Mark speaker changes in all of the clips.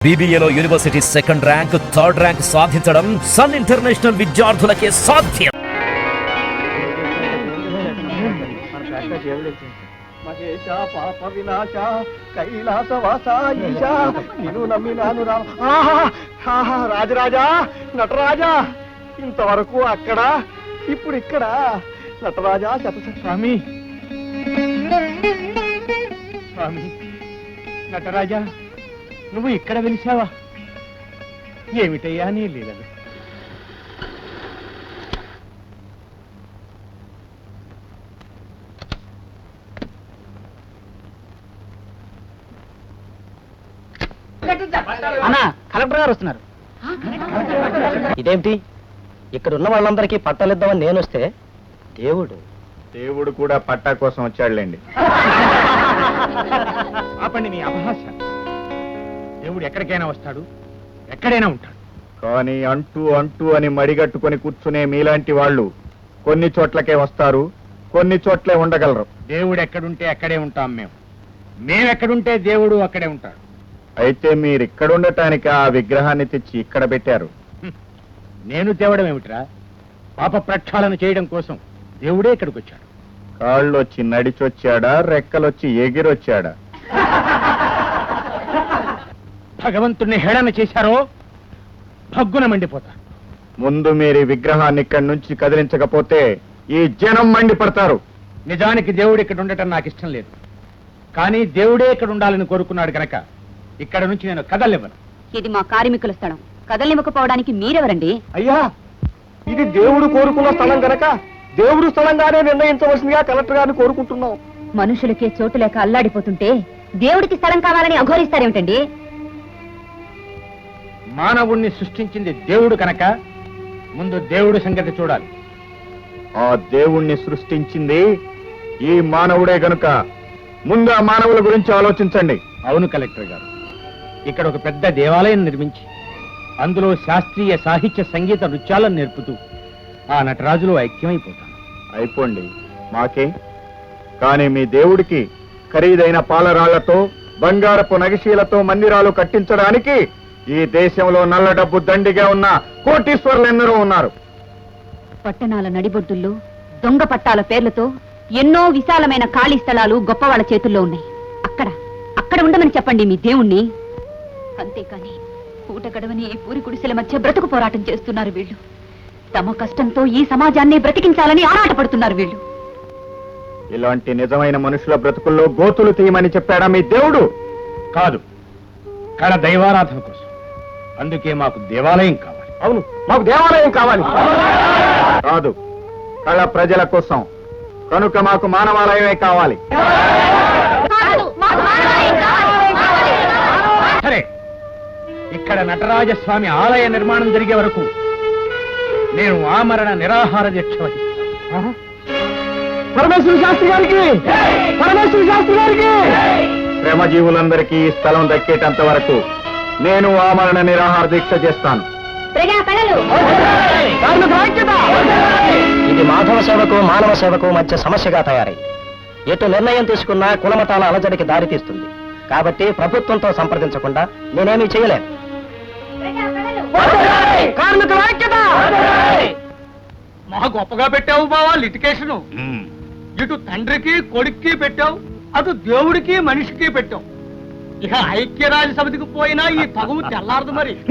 Speaker 1: బీబీఏలో university second rank third rank సాధించడం Sun International విద్యార్థులకే సాధ్యం.
Speaker 2: మహేశ పాప వినాశ కైలాస వాస నిన్ను నమ్మినాను రాజరాజా నటరాజా ఇంతవరకు అక్కడ ఇప్పుడు ఇక్కడ నటరాజా శత స్వామి స్వామి నటరాజా నువ్వు ఇక్కడ వెలిసావా ఏమిటయ్యా నీ లీలలు?
Speaker 3: అన్నా కలెక్టర్ గారు వస్తున్నారు. ఇదేమిటి? ఇక్కడ ఉన్న వాళ్ళందరికీ పట్టాలిద్దామని నేను వస్తే దేవుడు.
Speaker 4: దేవుడు కూడా పట్టా కోసం వచ్చాడులేండి.
Speaker 2: ఆపండి మీ అపహాస దేవుడు ఎక్కడికైనా వస్తాడు ఎక్కడైనా ఉంటాడు.
Speaker 4: కానీ అంటూ అంటూ అని మడిగట్టుకొని కూర్చునే మీలాంటి వాళ్ళు కొన్ని చోట్లకే వస్తారు కొన్ని చోట్లే ఉండగలరు.
Speaker 2: దేవుడు ఎక్కడుంటే అక్కడే ఉంటాం మేము. మేము ఎక్కడుంటే దేవుడు అక్కడే ఉంటాడు.
Speaker 4: అయితే మీరు ఇక్కడ ఉండటానికి ఆ విగ్రహాన్ని తెచ్చి ఇక్కడ పెట్టారు.
Speaker 2: నేను తేవడం ఏమిట్రా? పాప ప్రక్షాళన చేయడం కోసం దేవుడే ఇక్కడికి వచ్చాడు.
Speaker 4: కాళ్ళు వచ్చి నడిచొచ్చాడా రెక్కలొచ్చి ఎగిరొచ్చాడా?
Speaker 2: భగవంతుణ్ణి హేళన చేశారో భగ్గున మండిపోతా.
Speaker 4: ముందు మీరు విగ్రహాన్ని ఇక్కడి నుంచి కదిలించకపోతే ఈ జనం మండిపడతారు.
Speaker 2: నిజానికి దేవుడు ఇక్కడ ఉండటం నాకు ఇష్టం లేదు. కానీ దేవుడే ఇక్కడ ఉండాలని కోరుకున్నాడు కనుక ఇక్కడ నుంచి నేను కదలివ్వను
Speaker 5: ఇది మా కార్మికుల స్థలం. కదలనివ్వకపోవడానికి మీరెవరండి?
Speaker 2: అయ్యా ఇది దేవుడు కోరుకున్న స్థలం గనక దేవుడు స్థలంగానే నిర్ణయించవలసిందిగా కలెక్టర్ గారిని కోరుకుంటున్నాం.
Speaker 5: మనుషులకే చోటు లేక అల్లాడిపోతుంటే దేవుడికి స్థలం కావాలని అఘోరిస్తారేమిటండి?
Speaker 2: మానవుణ్ణి సృష్టించింది దేవుడు కనుక ముందు దేవుడి సంగతి చూడాలి.
Speaker 4: ఆ దేవుణ్ణి సృష్టించింది ఈ మానవుడే గనుక. ముందు ఆ మానవుల గురించి ఆలోచించండి.
Speaker 2: అవును కలెక్టర్ గారు. ఇక్కడ ఒక పెద్ద దేవాలయం నిర్మించి అందులో శాస్త్రీయ సాహిత్య సంగీత నృత్యాలను నేర్పుతూ ఆ నటరాజులో ఐక్యమైపోతాను
Speaker 4: అయిపోండి. మాకే. కానీ మీ దేవుడికి ఖరీదైన పాలరాళ్ళతో బంగారపు నగిశీలతో మందిరాలు కట్టించడానికి ఈ దేశంలో నల్ల డబ్బు దండిగా ఉన్న కోటీశ్వర్లు ఎందరో ఉన్నారు.
Speaker 5: పట్టణాల నడిబొడ్డుల్లో దొంగ పట్టాల పేర్లతో ఎన్నో విశాలమైన ఖాళీ స్థలాలు గొప్పవాళ్ళ చేతుల్లో ఉన్నాయి. అక్కడ అక్కడ ఉండమని చెప్పండి మీ దేవుణ్ణి. అంతేకాని పూట గడవని ఈ పూరి గుడిసెల మధ్య బ్రతుకు పోరాటం చేస్తున్నారు వీళ్ళు. తమ కష్టంతో ఈ సమాజాన్ని బ్రతికించాలని ఆరాటపడుతున్నారు వీళ్ళు.
Speaker 4: ఇలాంటి నిజమైన మనుషుల బ్రతుకుల్లో గోతులు తీయమని చెప్పాడా మీ దేవుడు?
Speaker 2: కాదు. కళ దైవారాధన కోసం. అందుకే మాకు దేవాలయం కావాలి. అవును మాకు దేవాలయం కావాలి.
Speaker 4: కాదు కళ ప్రజల కోసం. కనుక మాకు మానవాలయమే కావాలి.
Speaker 2: సరే ఇక్కడ నటరాజస్వామి ఆలయ నిర్మాణం జరిగే వరకు నేను ఆమరణ నిరాహార దీక్ష వహిస్తాను. పరమేశ్వర శాస్త్రి గారికి! పరమేశ్వర శాస్త్రి గారికి!
Speaker 4: శ్రమజీవులందరికీ ఈ స్థలం దక్కేటంత వరకు నేను ఆమరణ నిరాహార దీక్ష చేస్తాను.
Speaker 3: ఇది మాధవ సేవకు మానవ సేవకు మధ్య సమస్యగా తయారైంది ఎటు నిర్ణయం తీసుకున్నా కులమతాల అలజడికి దారితీస్తుంది కాబట్టి ప్రభుత్వంతో సంప్రదించకుండా నేనేమీ చేయలేను!
Speaker 2: మా గొప్పగా పెట్టావు బావా లిటికేషన్. ఇటు తండ్రికి కొడుక్కి పెట్టావు. అటు దేవుడికి మనిషికి పెట్టావు. ఇక ఐక్యరాజ్య సమితికి పోయినా ఈ తగువు తెల్లారదు మరి.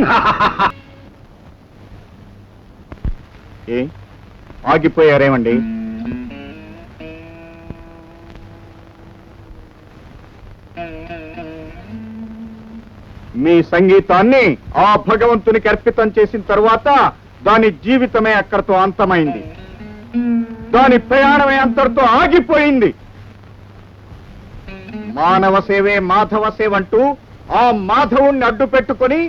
Speaker 4: ఏ? ఆగిపోయారేమండి? మీ సంగీతాన్ని ఆ భగవంతునికి అర్పితం చేసిన తర్వాత దాని జీవితమే అక్కడితో అంతమైంది. దాని ప్రయాణమే అంతటితో ఆగిపోయింది. మానవ సేవే మాధవ సేవ అంటూ ఆ మాధవుణ్ణి అడ్డు పెట్టుకొని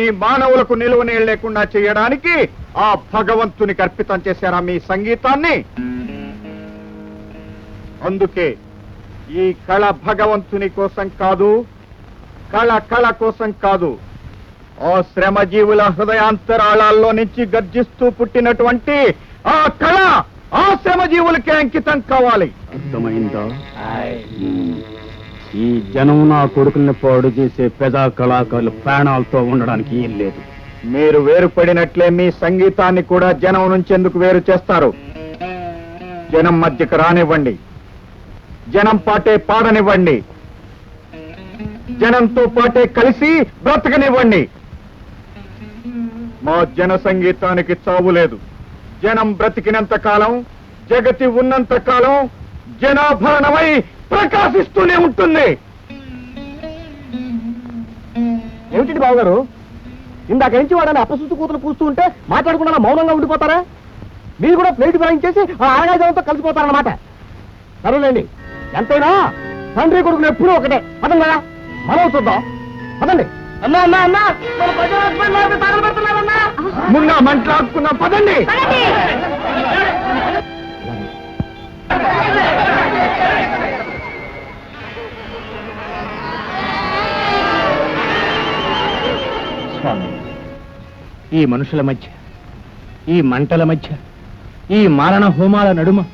Speaker 4: ఈ మానవులకు నిలువ లేకుండా చేయడానికి ఆ భగవంతునికి అర్పితం చేశారా మీ సంగీతాన్ని? అందుకే ఈ కళ భగవంతుని కోసం కాదు కళ కళ కోసం కాదు ఆ శ్రమజీవుల హృదయాంతరాళాల్లో నుంచి గర్జిస్తూ పుట్టినటువంటి ఆ కళ ఆ శ్రమజీవులకే అంకితం కావాలి. అర్థమైందా?
Speaker 6: ఈ జనం నా కొడుకుల్ని పాడు చేసే పెదా కళాకారులు ప్రాణాలతో ఉండడానికి ఏం లేదు.
Speaker 4: మీరు వేరుపడినట్లే మీ సంగీతాన్ని కూడా జనం నుంచి ఎందుకు వేరు చేస్తారు. జనం మధ్యకు రానివ్వండి. జనం పాటే పాడనివ్వండి. జనంతో పాటే కలిసి బ్రతకనివ్వండి. మా జన సంగీతానికి చావు లేదు. జనం బ్రతికినంత కాలం జగతి ఉన్నంత కాలం జనాభరణమై ప్రకాశిస్తూనే ఉంటుంది.
Speaker 7: ఏమిటి బావగారు? ఇందాక నుంచి వాడని అపశుద్ధి కూతురు కూస్తూ ఉంటే మాట్లాడకుండా మౌనంగా ఉండిపోతారా? మీరు కూడా ప్లేట్ భరించేసి ఆ ఆగాజంతో కలిసిపోతారన్నమాట. సరేలేండి. ఎంతైనా తండ్రి కొడుకులు ఎప్పుడూ ఒకటే. పదంగా మనం చూద్దాం. పదండి. అన్నా అన్నా అన్నా.
Speaker 4: మున్నా మంట్లాడుకున్న పదండి.
Speaker 6: స్వామి ఈ మనుషుల మధ్య ఈ మంటల మధ్య ఈ మారణ హోమాల నడుమ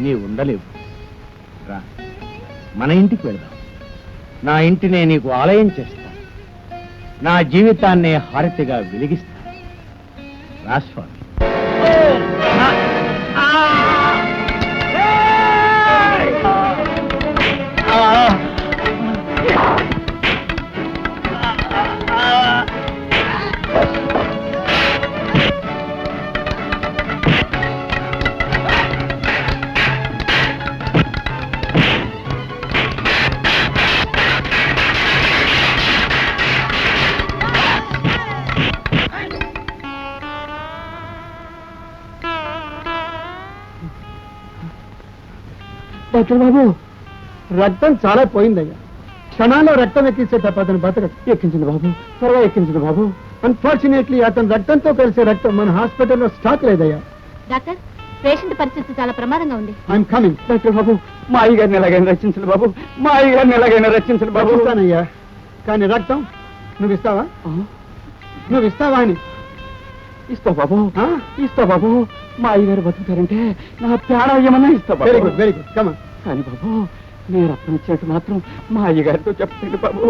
Speaker 6: నీ ఉండలేవు. రా మన ఇంటికి వెళదాం. నా ఇంటినే నీకు ఆలయం చేస్తా. నా జీవితాన్నే హారతిగా వెలిగిస్తా. రా స్వామి.
Speaker 8: డాక్టర్ బాబు రక్తం చాలా పోయిందయ్యా. క్షణాల్లో రక్తం ఎక్కిస్తే తప్ప అతను బతక ఎక్కించింది బాబు త్వరగా ఎక్కించింది బాబు. అన్ఫార్చునేట్లీ అతని రక్తంతో కలిసే రక్తం మన హాస్పిటల్లో స్టాక్ లేదయ్యా.
Speaker 9: డాక్టర్ పేషెంట్ పరిస్థితి చాలా ప్రమాదంగా ఉంది.
Speaker 8: ఐఎమ్ కమింగ్
Speaker 6: డాక్టర్ బాబు మా అయ్యగారిని ఎలాగైనా రక్షించండి బాబు. మా అయ్యగారిని ఎలాగైనా రక్షించండి బాబు.
Speaker 8: బాబుస్తానయ్యా కానీ రక్తం నువ్వు ఇస్తావా? నువ్వు ఇస్తావా అని?
Speaker 6: ఇస్తా బాబు. ఇస్తా బాబు. మా అయ్యగారు బతుకుతారంటే నా ప్రాణం ఏమన్నా ఇస్తా
Speaker 8: వెరీ గుడ్ వెరీ గుడ్ కమా
Speaker 6: కానీ బాబు నేను రత్నం మాత్రం మా అయ్యగారితో చెప్పండి బాబు.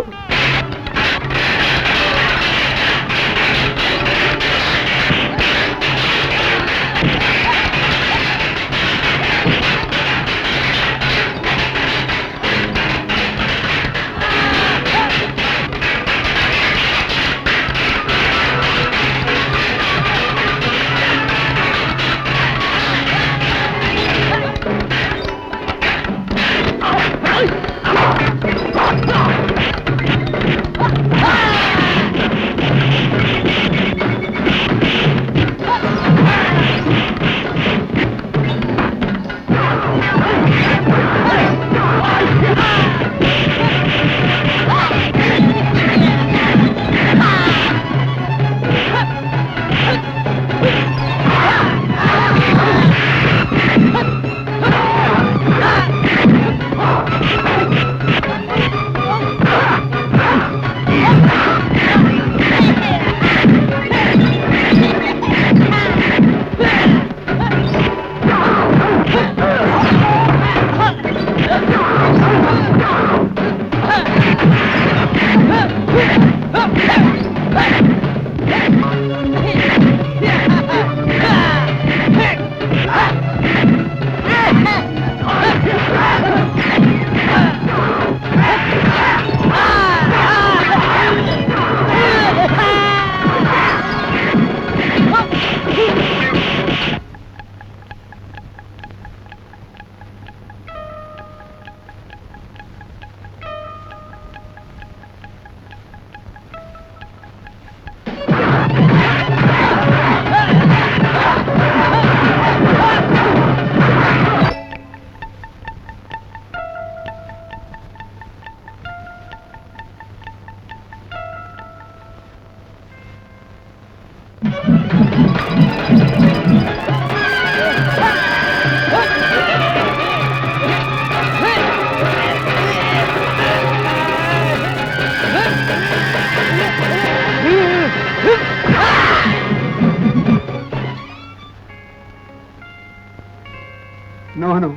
Speaker 8: నోహనం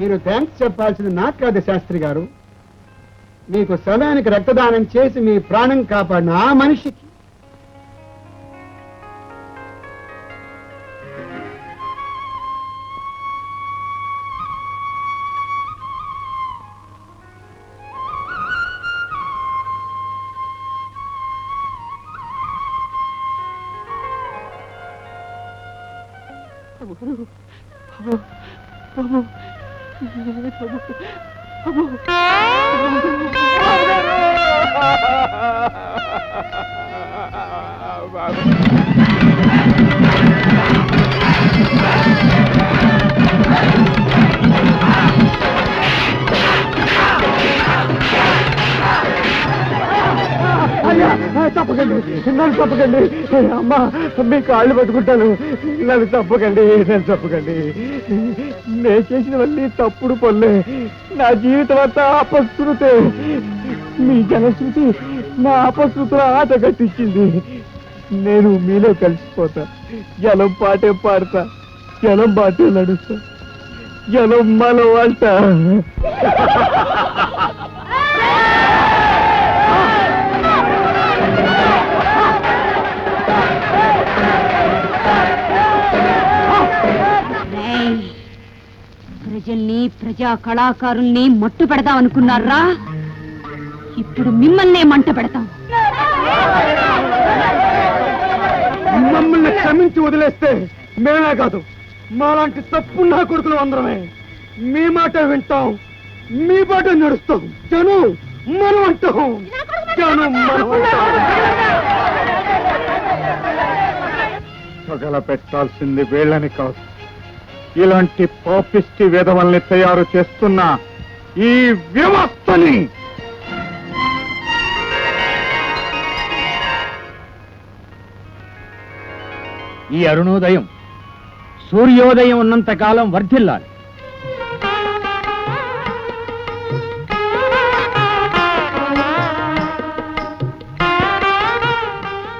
Speaker 8: మీరు థ్యాంక్స్ చెప్పాల్సింది నాకు కాదు శాస్త్రి గారు మీకు సమయానికి రక్తదానం చేసి మీ ప్రాణం కాపాడిన ఆ మనిషికి
Speaker 6: Oh. తప్పకండి. నన్ను తప్పకండి. అమ్మా మీ కాళ్ళు పట్టుకుంటాను నన్ను తప్పకండి. నన్ను తప్పకండి. నేను చేసినవన్నీ తప్పుడు పనులే. నా జీవితం అంతా అపశృతే. మీ జనశృతి నా అపశృతుల ఆట కట్టించింది. నేను మీలో కలిసిపోతా. జనం పాటే పాడతా. జనం బాటే నడుస్తా. జనం మనం
Speaker 5: ప్రజల్ని ప్రజా కళాకారుల్ని మట్టు పెడదాం అనుకున్నారా ఇప్పుడు మిమ్మల్నే మంట పెడతాం.
Speaker 6: మమ్మల్ని క్షమించి వదిలేస్తే మేమే కాదు. మాలాంటి తప్పు నా కొడుకులు అందరమే. మీ మాట వింటాం మీ పాట నడుస్తాం. జనం మనం అంటాం. జనం మనం
Speaker 4: పెట్టాల్సింది వీళ్ళని కాదు. ఇలాంటి పాపిష్టి విధవల్ని తయారు చేస్తున్న ఈ వ్యవస్థని
Speaker 2: ఈ అరుణోదయం సూర్యోదయం ఉన్నంత కాలం వర్ధిల్లాలి.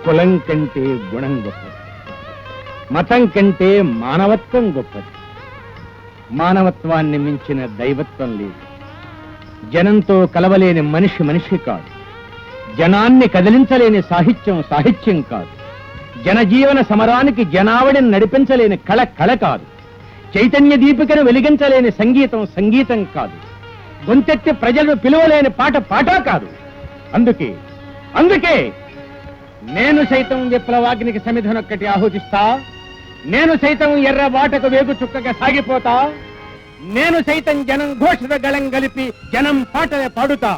Speaker 2: కులం కంటే గుణం గొప్పది మతం కంటే మానవత్వం గొప్పది. మానవత్వాన్ని మించిన దైవత్వం లేదు. జనంతో కలవలేని మనిషి మనిషి కాదు. జనాన్ని కదిలించలేని సాహిత్యం సాహిత్యం కాదు. జనజీవన సమరానికి జనావడిని నడిపించలేని కళ కళ కాదు. చైతన్య దీపికను వెలిగించలేని సంగీతం సంగీతం కాదు. గొంతెత్తి ప్రజలను పిలువలేని పాట పాట కాదు. అందుకే అందుకే నేను సైతం విప్లవాగ్నికి సమిధనొక్కటి ఆహోచిస్తా నేను సైతం ఎర్ర బాటకు వేగు చుక్కగా సాగిపోతా. నేను సైతం జనం ఘోషద గళం గలిపి జనం పాటలే పాడుతా.